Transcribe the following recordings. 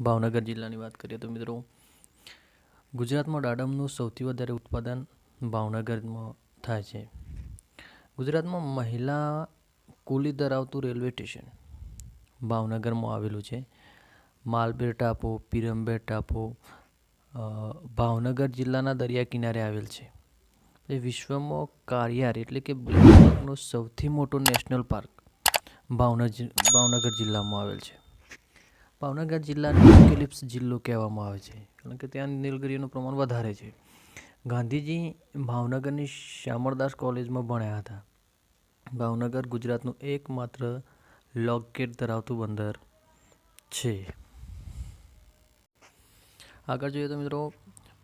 ભાવનગર જિલ્લાની વાત કરીએ તો મિત્રો, ગુજરાતમાં દાડમનું સૌથી વધારે ઉત્પાદન ભાવનગરમાં થાય છે. ગુજરાતમાં મહિલા કુલી ધરાવતું રેલવે સ્ટેશન ભાવનગરમાં આવેલું છે. માલબેર ટાપુ પીરંબેર ટાપુ ભાવનગર જિલ્લાના દરિયા કિનારે આવેલ છે. એ વિશ્વમાં કારિયાર એટલે કે બ્લેક સૌથી મોટો નેશનલ પાર્ક ભાવનગર ભાવનગર જિલ્લામાં આવેલ છે. ભાવનગર જિલ્લાને યુકેલિપ્સ જિલ્લો કહેવામાં આવે છે. કારણ કે ત્યાં નીલગીરીનું પ્રમાણ વધારે છે. ગાંધીજી ભાવનગરની શ્યામળદાસ કોલેજમાં ભણ્યા હતા. ભાવનગર ગુજરાતનું એકમાત્ર લોકેટ ધરાવતું બંદર છે. આગળ જોઈએ તો મિત્રો,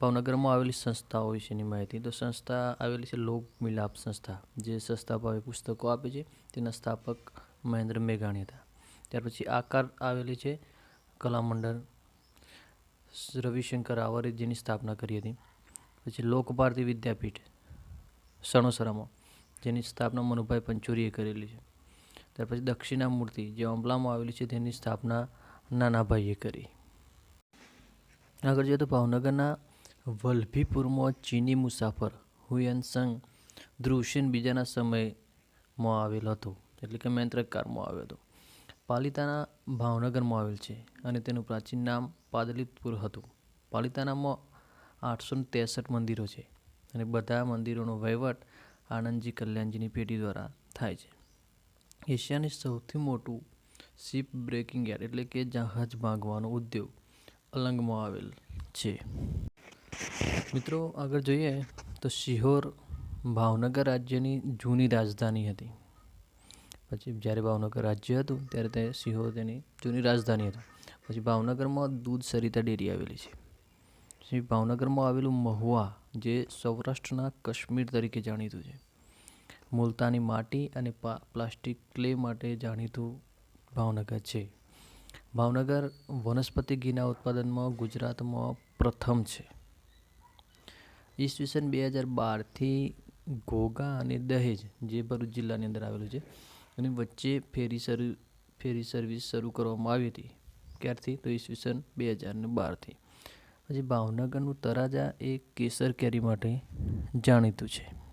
ભાવનગરમાં આવેલી સંસ્થાઓ વિશેની માહિતી. તો સંસ્થા આવેલી છે લોક મિલાપ સંસ્થા. જે સંસ્થા ભાવે પુસ્તકો આપે છે. તેના સ્થાપક મહેન્દ્ર મેઘાણી હતા. ત્યાર પછી આકાર આવેલી છે કલામંડળ રવિશંકર આવરે જેની સ્થાપના કરી હતી. પછી લોકભારતી વિદ્યાપીઠ સણોસરામાં, જેની સ્થાપના મનુભાઈ પંચોરીએ કરેલી છે. ત્યાર પછી દક્ષિણામૂર્તિ જે અંબલામાં આવેલી છે, તેની સ્થાપના નાનાભાઈએ કરી. આગળ જોઈએ તો ભાવનગરના વલ્ભીપુરમાં ચીની મુસાફર હુયન સંગ દ્રુશેન બીજાના સમયમાં આવેલો હતો, એટલે કે મૈત્રકાળમાં આવ્યો હતો. પાલિતાના ભાવનગરમાં આવેલ છે અને તેનું પ્રાચીન નામ પાદલિતપુર હતું. પાલિતાનામાં આઠસો ત્રેસઠ મંદિરો છે અને બધા મંદિરોનો વહીવટ આનંદજી કલ્યાણજીની પેઢી દ્વારા થાય છે. એશિયાની સૌથી મોટું શિપ બ્રેકિંગ યાર્ડ એટલે કે જહાજ ભાગવાનો ઉદ્યોગ અલંગમાં આવેલ છે. મિત્રો આગળ જોઈએ તો શિહોર ભાવનગર રાજ્યની જૂની રાજધાની હતી. પછી જ્યારે ભાવનગર રાજ્ય હતું, ત્યારે તે સિંહો તેની જૂની રાજધાની હતી. પછી ભાવનગરમાં દૂધ સરિતા ડેરી આવેલી છે. પછી ભાવનગરમાં આવેલું મહુવા, જે સૌરાષ્ટ્રના કાશ્મીર તરીકે જાણીતું છે. મુલતાની માટી અને પ્લાસ્ટિક ક્લે માટે જાણીતું ભાવનગર છે. ભાવનગર વનસ્પતિ ઘીના ઉત્પાદનમાં ગુજરાતમાં પ્રથમ છે. ઈસવીસન બે હજાર બારથી ઘોઘા અને દહેજ, જે ભરૂચ જિલ્લાની અંદર આવેલું છે એની વચ્ચે ફેરી શરૂ, ફેરી સર્વિસ શરૂ કરવામાં આવી હતી. ક્યારથી? તો ઈસવીસન બે હજારને બારથી. પછી ભાવનગરનું તરાજા એ કેસર કેરી માટે જાણીતું છે.